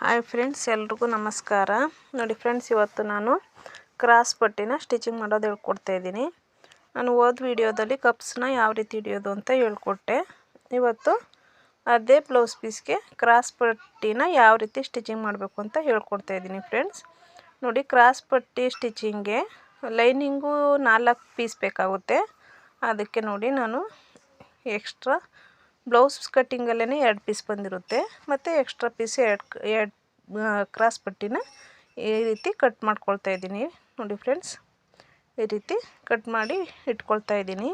Hi friends ಎಲ್ರಿಗೂ ನಮಸ್ಕಾರ. ನೋಡಿ ಫ್ರೆಂಡ್ಸ್ ಇವತ್ತು ನಾನು ಕ್ರಾಸ್ ಪಟ್ಟಿನ ಸ್ಟಿಚಿಂಗ್ ಮಾಡೋದು ಹೇಳ್ಕೊಡ್ತಾ ಇದ್ದೀನಿ. ನಾನು ಹೋದ ವಿಡಿಯೋದಲ್ಲಿ ಕಪ್ಸ್ನ ಯಾವ ರೀತಿ ಹಿಡಿಯೋದು ಅಂತ ಹೇಳ್ಕೊಟ್ಟೆ. ಇವತ್ತು ಅದೇ ಬ್ಲೌಸ್ ಪೀಸ್ಗೆ ಕ್ರಾಸ್ ಪಟ್ಟಿನ ಯಾವ ರೀತಿ ಸ್ಟಿಚಿಂಗ್ ಮಾಡಬೇಕು ಅಂತ ಹೇಳ್ಕೊಡ್ತಾ ಇದ್ದೀನಿ ಫ್ರೆಂಡ್ಸ್ ನೋಡಿ ಕ್ರಾಸ್ ಪಟ್ಟಿ ಸ್ಟಿಚಿಂಗ್ಗೆ ಲೈನಿಂಗು ನಾಲ್ಕು ಪೀಸ್ ಬೇಕಾಗುತ್ತೆ. ಅದಕ್ಕೆ ನೋಡಿ ನಾನು ಎಕ್ಸ್ಟ್ರಾ ಬ್ಲೌಸ್ ಕಟ್ಟಿಂಗಲ್ಲೇ ಎರಡು ಪೀಸ್ ಬಂದಿರುತ್ತೆ. ಮತ್ತು ಎಕ್ಸ್ಟ್ರಾ ಪೀಸ್ ಎರಡು ಎರಡು ಕ್ರಾಸ್ ಪಟ್ಟಿನ ಈ ರೀತಿ ಕಟ್ ಮಾಡ್ಕೊಳ್ತಾ ಇದ್ದೀನಿ. ನೋಡಿ ಫ್ರೆಂಡ್ಸ್, ಈ ರೀತಿ ಕಟ್ ಮಾಡಿ ಇಟ್ಕೊಳ್ತಾ ಇದ್ದೀನಿ.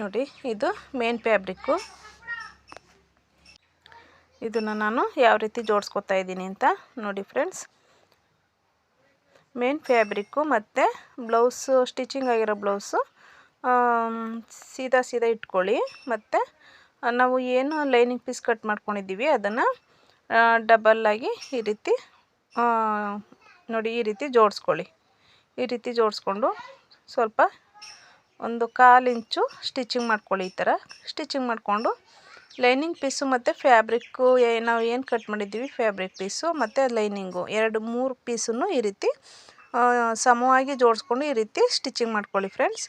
ನೋಡಿ, ಇದು ಮೇನ್ ಫ್ಯಾಬ್ರಿಕ್ಕು. ಇದನ್ನು ನಾನು ಯಾವ ರೀತಿ ಜೋಡಿಸ್ಕೊತಾ ಇದ್ದೀನಿ ಅಂತ ನೋಡಿ ಫ್ರೆಂಡ್ಸ್. ಮೇನ್ ಫ್ಯಾಬ್ರಿಕ್ಕು ಮತ್ತು ಬ್ಲೌಸು, ಸ್ಟಿಚಿಂಗ್ ಆಗಿರೋ ಬ್ಲೌಸು ಸೀದಾ ಸೀದಾ ಇಟ್ಕೊಳ್ಳಿ. ಮತ್ತು ನಾವು ಏನು ಲೈನಿಂಗ್ ಪೀಸ್ ಕಟ್ ಮಾಡ್ಕೊಂಡಿದ್ದೀವಿ, ಅದನ್ನು ಡಬಲ್ಲಾಗಿ ಈ ರೀತಿ ನೋಡಿ, ಈ ರೀತಿ ಜೋಡಿಸ್ಕೊಳ್ಳಿ. ಈ ರೀತಿ ಜೋಡಿಸ್ಕೊಂಡು ಸ್ವಲ್ಪ ಒಂದು ಕಾಲು ಇಂಚು ಸ್ಟಿಚಿಂಗ್ ಮಾಡ್ಕೊಳ್ಳಿ ಈ ಥರ. ಸ್ಟಿಚಿಂಗ್ ಮಾಡಿಕೊಂಡು ಲೈನಿಂಗ್ ಪೀಸು ಮತ್ತು ಫ್ಯಾಬ್ರಿಕ್ಕು ನಾವು ಏನು ಕಟ್ ಮಾಡಿದ್ದೀವಿ, ಫ್ಯಾಬ್ರಿಕ್ ಪೀಸು ಮತ್ತು ಲೈನಿಂಗು, ಎರಡು, ಮೂರು ಪೀಸನ್ನು ಈ ರೀತಿ ಸಮವಾಗಿ ಜೋಡಿಸ್ಕೊಂಡು ಈ ರೀತಿ ಸ್ಟಿಚಿಂಗ್ ಮಾಡ್ಕೊಳ್ಳಿ ಫ್ರೆಂಡ್ಸ್.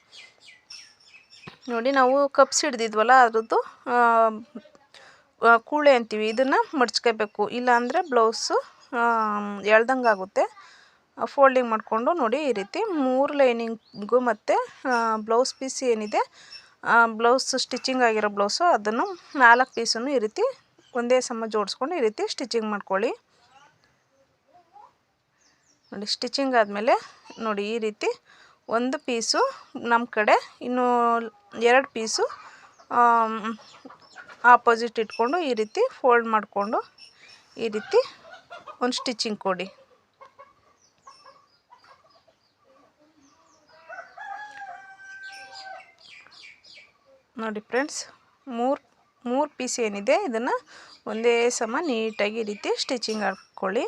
ನೋಡಿ ನಾವು ಕಪ್ಸ್ ಹಿಡ್ದಿದ್ವಲ್ಲ ಅದ್ರದ್ದು ಕೂಳೆ ಅಂತೀವಿ. ಇದನ್ನು ಮಡ್ಚ್ಕೋಬೇಕು. ಇಲ್ಲಾಂದರೆ ಬ್ಲೌಸು ಎಳ್ದಂಗೆ ಆಗುತ್ತೆ. ಫೋಲ್ಡಿಂಗ್ ಮಾಡಿಕೊಂಡು ನೋಡಿ ಈ ರೀತಿ ಮೂರು ಲೈನಿಂಗು ಮತ್ತು ಬ್ಲೌಸ್ ಪೀಸ್ ಏನಿದೆ ಬ್ಲೌಸ್ ಸ್ಟಿಚಿಂಗ್ ಆಗಿರೋ ಬ್ಲೌಸು, ಅದನ್ನು ನಾಲ್ಕು ಪೀಸನ್ನು ಈ ರೀತಿ ಒಂದೇ ಸಮ ಜೋಡಿಸ್ಕೊಂಡು ಈ ರೀತಿ ಸ್ಟಿಚಿಂಗ್ ಮಾಡ್ಕೊಳ್ಳಿ. ನೋಡಿ ಸ್ಟಿಚಿಂಗ್ ಆದಮೇಲೆ ನೋಡಿ ಈ ರೀತಿ ಒಂದು ಪೀಸು ನಮ್ಮ ಕಡೆ, ಇನ್ನು ಎರಡು ಪೀಸು ಆಪೋಸಿಟ್ ಇಟ್ಕೊಂಡು ಈ ರೀತಿ ಫೋಲ್ಡ್ ಮಾಡಿಕೊಂಡು ಈ ರೀತಿ ಒಂದು ಸ್ಟಿಚಿಂಗ್ ಕೊಡಿ. ನೋಡಿ ಫ್ರೆಂಡ್ಸ್ ಮೂರು ಮೂರು ಪೀಸ್ ಏನಿದೆ, ಇದನ್ನು ಒಂದೇ ಸಮ ನೀಟಾಗಿ ಈ ರೀತಿ ಸ್ಟಿಚಿಂಗ್ ಹಾಕ್ಕೊಳ್ಳಿ.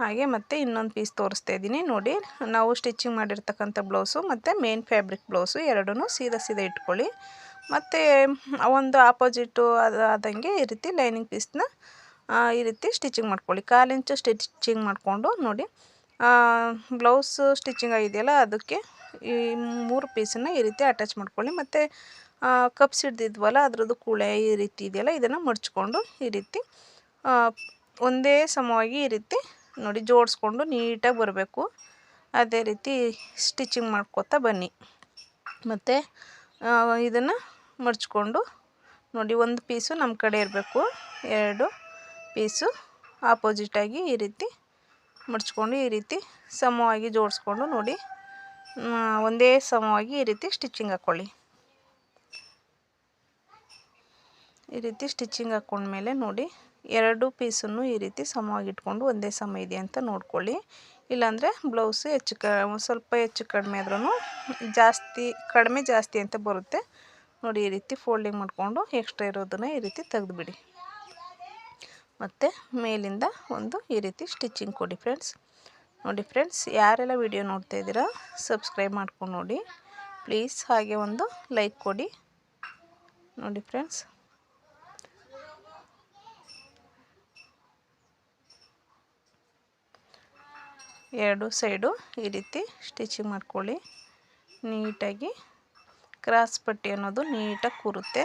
ಹಾಗೆ ಮತ್ತೆ ಇನ್ನೊಂದು ಪೀಸ್ ತೋರಿಸ್ತಾ ಇದ್ದೀನಿ. ನೋಡಿ, ನಾವು ಸ್ಟಿಚಿಂಗ್ ಮಾಡಿರ್ತಕ್ಕಂಥ ಬ್ಲೌಸು ಮತ್ತು ಮೇನ್ ಫ್ಯಾಬ್ರಿಕ್ ಬ್ಲೌಸು ಎರಡೂ ಸೀದಾ ಸೀದಾ ಇಟ್ಕೊಳ್ಳಿ. ಮತ್ತು ಒಂದು ಆಪೋಸಿಟು ಅದು, ಆದಂಗೆ ಈ ರೀತಿ ಲೈನಿಂಗ್ ಪೀಸ್ನ ಈ ರೀತಿ ಸ್ಟಿಚಿಂಗ್ ಮಾಡ್ಕೊಳ್ಳಿ. ಕಾಲಿಂಚು ಸ್ಟಿಚಿಂಗ್ ಮಾಡಿಕೊಂಡು ನೋಡಿ ಬ್ಲೌಸು ಸ್ಟಿಚಿಂಗ್ ಆಗಿದೆಯಲ್ಲ, ಅದಕ್ಕೆ ಈ ಮೂರು ಪೀಸನ್ನು ಈ ರೀತಿ ಅಟ್ಯಾಚ್ ಮಾಡ್ಕೊಳ್ಳಿ. ಮತ್ತು ಕಪ್ಸ್ ಹಿಡ್ದಿದ್ವಲ್ಲ, ಅದರದ್ದು ಕೂಳೆ ಈ ರೀತಿ ಇದೆಯಲ್ಲ, ಇದನ್ನು ಮಡ್ಚಿಕೊಂಡು ಈ ರೀತಿ ಒಂದೇ ಸಮವಾಗಿ ಈ ರೀತಿ ನೋಡಿ ಜೋಡಿಸ್ಕೊಂಡು ನೀಟಾಗಿ ಬರಬೇಕು. ಅದೇ ರೀತಿ ಸ್ಟಿಚಿಂಗ್ ಮಾಡ್ಕೋತಾ ಬನ್ನಿ. ಮತ್ತು ಇದನ್ನು ಮಡ್ಚ್ಕೊಂಡು ನೋಡಿ ಒಂದು ಪೀಸು ನಮ್ಮ ಕಡೆ ಇರಬೇಕು. ಎರಡು ಪೀಸು ಆಪೋಸಿಟಾಗಿ ಈ ರೀತಿ ಮಡ್ಚ್ಕೊಂಡು ಈ ರೀತಿ ಸಮವಾಗಿ ಜೋಡಿಸ್ಕೊಂಡು ನೋಡಿ ಒಂದೇ ಸಮವಾಗಿ ಈ ರೀತಿ ಸ್ಟಿಚಿಂಗ್ ಹಾಕ್ಕೊಳ್ಳಿ ಈ ರೀತಿ ಸ್ಟಿಚಿಂಗ್ ಹಾಕ್ಕೊಂಡ್ಮೇಲೆ ನೋಡಿ ಎರಡು ಪೀಸನ್ನು ಈ ರೀತಿ ಸಮವಾಗಿ ಇಟ್ಕೊಂಡು ಒಂದೇ ಸಮ ಇದೆ ಅಂತ ನೋಡ್ಕೊಳ್ಳಿ. ಇಲ್ಲಾಂದರೆ ಬ್ಲೌಸು ಹೆಚ್ಚು ಕ, ಸ್ವಲ್ಪ ಹೆಚ್ಚು ಕಡಿಮೆ ಆದ್ರೂ ಜಾಸ್ತಿ, ಕಡಿಮೆ ಜಾಸ್ತಿ ಅಂತ ಬರುತ್ತೆ. ನೋಡಿ, ಈ ರೀತಿ ಫೋಲ್ಡಿಂಗ್ ಮಾಡಿಕೊಂಡು ಎಕ್ಸ್ಟ್ರಾ ಇರೋದನ್ನು ಈ ರೀತಿ ತೆಗೆದುಬಿಡಿ. ಮತ್ತು ಮೇಲಿಂದ ಒಂದು ಈ ರೀತಿ ಸ್ಟಿಚಿಂಗ್ ಕೊಡಿ ಫ್ರೆಂಡ್ಸ್. ನೋಡಿ ಫ್ರೆಂಡ್ಸ್, ಯಾರೆಲ್ಲ ವಿಡಿಯೋ ನೋಡ್ತಾ ಇದ್ದೀರಾ, ಸಬ್ಸ್ಕ್ರೈಬ್ ಮಾಡ್ಕೊಂಡು ನೋಡಿ. ಪ್ಲೀಸ್ ಹಾಗೆ ಒಂದು ಲೈಕ್ ಕೊಡಿ. ನೋಡಿ ಫ್ರೆಂಡ್ಸ್. ಎರಡು ಸೈಡು ಈ ರೀತಿ ಸ್ಟಿಚಿಂಗ್ ಮಾಡ್ಕೊಳ್ಳಿ. ನೀಟಾಗಿ ಕ್ರಾಸ್ ಪಟ್ಟಿ ಅನ್ನೋದು ನೀಟಾಗಿ ಕೂರುತ್ತೆ.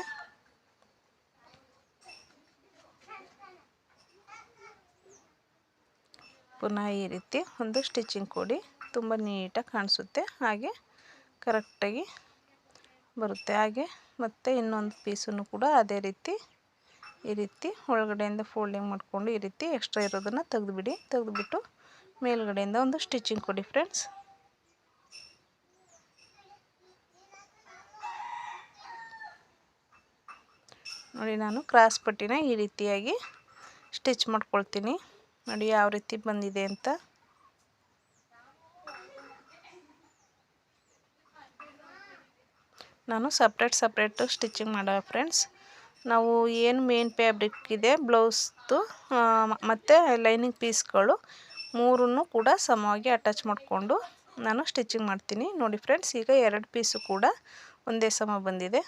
ಪುನಃ ಈ ರೀತಿ ಒಂದು ಸ್ಟಿಚಿಂಗ್ ಕೊಡಿ ತುಂಬ ನೀಟಾಗಿ ಕಾಣಿಸುತ್ತೆ. ಹಾಗೆ ಕರೆಕ್ಟಾಗಿ ಬರುತ್ತೆ. ಹಾಗೆ ಮತ್ತು ಇನ್ನೊಂದು ಪೀಸನ್ನು ಕೂಡ ಅದೇ ರೀತಿ, ಈ ರೀತಿ ಒಳಗಡೆಯಿಂದ ಫೋಲ್ಡಿಂಗ್ ಮಾಡಿಕೊಂಡು ಈ ರೀತಿ ಎಕ್ಸ್ಟ್ರಾ ಇರೋದನ್ನು ತೆಗೆದುಬಿಡಿ. ತೆಗೆದುಬಿಟ್ಟು ಮೇಲ್ಗಡೆಯಿಂದ ಒಂದು ಸ್ಟಿಚಿಂಗ್ ಕೊಡಿ ಫ್ರೆಂಡ್ಸ್. ನೋಡಿ ನಾನು ಕ್ರಾಸ್ ಪಟ್ಟಿನ ಈ ರೀತಿಯಾಗಿ ಸ್ಟಿಚ್ ಮಾಡ್ಕೊಳ್ತೀನಿ. ನೋಡಿ ಯಾವ ರೀತಿ ಬಂದಿದೆ ಅಂತ. ನಾನು ಸಪ್ರೇಟ್ ಸಪ್ರೇಟು ಸ್ಟಿಚಿಂಗ್ ಮಾಡೋ ಫ್ರೆಂಡ್ಸ್. ನಾವು ಏನು ಮೇನ್ ಫ್ಯಾಬ್ರಿಕ್ ಇದೆ, ಬ್ಲೌಸ್ದು ಮತ್ತು ಲೈನಿಂಗ್ ಪೀಸ್ಗಳು ಮೂರನ್ನು ಕೂಡ ಸಮವಾಗಿ ಅಟ್ಯಾಚ್ ಮಾಡಿಕೊಂಡು ನಾನು ಸ್ಟಿಚಿಂಗ್ ಮಾಡ್ತೀನಿ. ನೋಡಿ ಫ್ರೆಂಡ್ಸ್ ಈಗ ಎರಡು ಪೀಸು ಕೂಡ ಒಂದೇ ಸಮ ಬಂದಿದೆ.